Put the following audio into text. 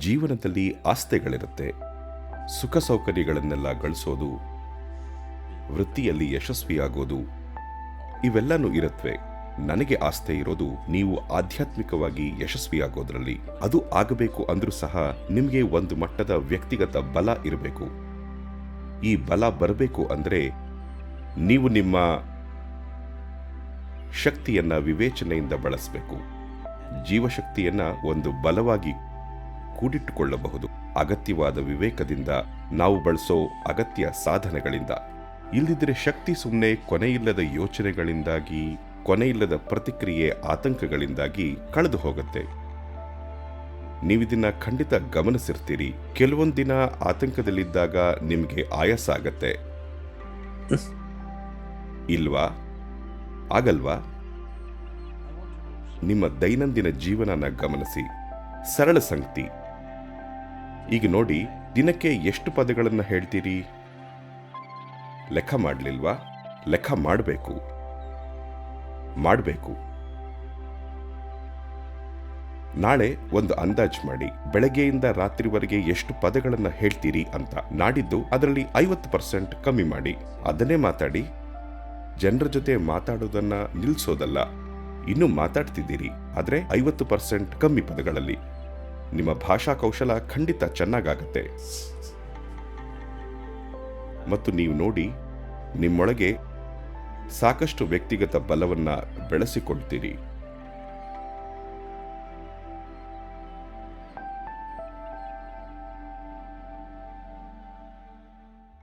ಜೀವನದಲ್ಲಿ ಆಸ್ತೆಗಳಿರುತ್ತೆ. ಸುಖ ಸೌಕರ್ಯಗಳನ್ನೆಲ್ಲ ಗಳಿಸೋದು, ವೃತ್ತಿಯಲ್ಲಿ ಯಶಸ್ವಿಯಾಗೋದು, ಇವೆಲ್ಲನೂ ಇರುತ್ತವೆ ನನಗೆ ಆಸ್ತೆ ಇರೋದು ನೀವು ಆಧ್ಯಾತ್ಮಿಕವಾಗಿ ಯಶಸ್ವಿಯಾಗೋದ್ರಲ್ಲಿ. ಅದು ಆಗಬೇಕು ಅಂದ್ರೂ ಸಹ ನಿಮಗೆ ಒಂದು ಮಟ್ಟದ ವ್ಯಕ್ತಿಗತ ಬಲ ಇರಬೇಕು. ಈ ಬಲ ಬರಬೇಕು ಅಂದರೆ ನೀವು ನಿಮ್ಮ ಶಕ್ತಿಯನ್ನ ವಿವೇಚನೆಯಿಂದ ಬಳಸಬೇಕು. ಜೀವಶಕ್ತಿಯನ್ನು ಒಂದು ಬಲವಾಗಿ ಕೂಡಿಟ್ಟುಕೊಳ್ಳಬಹುದು ಅಗತ್ಯವಾದ ವಿವೇಕದಿಂದ ನಾವು ಬಳಸೋ ಅಗತ್ಯ ಸಾಧನಗಳಿಂದ. ಇಲ್ಲದಿದ್ದರೆ ಶಕ್ತಿ ಸುಮ್ಮನೆ ಕೊನೆಯಿಲ್ಲದ ಯೋಚನೆಗಳಿಂದಾಗಿ, ಕೊನೆಯಿಲ್ಲದ ಪ್ರತಿಕ್ರಿಯೆ ಆತಂಕಗಳಿಂದಾಗಿ ಕಳೆದು ಹೋಗುತ್ತೆ. ನೀವಿದನ್ನ ಖಂಡಿತ ಗಮನಿಸಿರ್ತೀರಿ. ಕೆಲವೊಂದು ದಿನ ಆತಂಕದಲ್ಲಿದ್ದಾಗ ನಿಮಗೆ ಆಯಾಸ ಆಗತ್ತೆ. ಇಲ್ವಾ? ಆಗಲ್ವಾ? ನಿಮ್ಮ ದೈನಂದಿನ ಜೀವನನ ಗಮನಿಸಿ. ಸರಳ ಸಂಗತಿ. ಈಗ ನೋಡಿ, ದಿನಕ್ಕೆ ಎಷ್ಟು ಪದಗಳನ್ನು ಹೇಳ್ತೀರಿ? ಲೆಕ್ಕ ಮಾಡಲಿಲ್ವಾ? ಲೆಕ್ಕ ಮಾಡಬೇಕು. ಮಾಡಬೇಕು. ನಾಳೆ ಒಂದು ಅಂದಾಜು ಮಾಡಿ, ಬೆಳಗ್ಗೆಯಿಂದ ರಾತ್ರಿವರೆಗೆ ಎಷ್ಟು ಪದಗಳನ್ನು ಹೇಳ್ತೀರಿ ಅಂತ. ನಾಡಿದ್ದು ಅದರಲ್ಲಿ ಐವತ್ತು ಪರ್ಸೆಂಟ್ ಕಮ್ಮಿ ಮಾಡಿ. ಅದನ್ನೇ ಮಾತಾಡಿ. ಜನರ ಜೊತೆ ಮಾತಾಡೋದನ್ನ ನಿಲ್ಲಿಸೋದಲ್ಲ ಇನ್ನೂ ಮಾತಾಡ್ತಿದ್ದೀರಿ, ಆದರೆ ಐವತ್ತು ಪರ್ಸೆಂಟ್ ಕಮ್ಮಿ ಪದಗಳಲ್ಲಿ. ನಿಮ್ಮ ಭಾಷಾ ಕೌಶಲ ಖಂಡಿತ ಚೆನ್ನಾಗಾಗತ್ತೆ. ಮತ್ತು ನೀವು ನೋಡಿ ನಿಮ್ಮೊಳಗೆ ಸಾಕಷ್ಟು ವ್ಯಕ್ತಿಗತ ಬಲವನ್ನು ಬೆಳೆಸಿಕೊಳ್ತೀರಿ.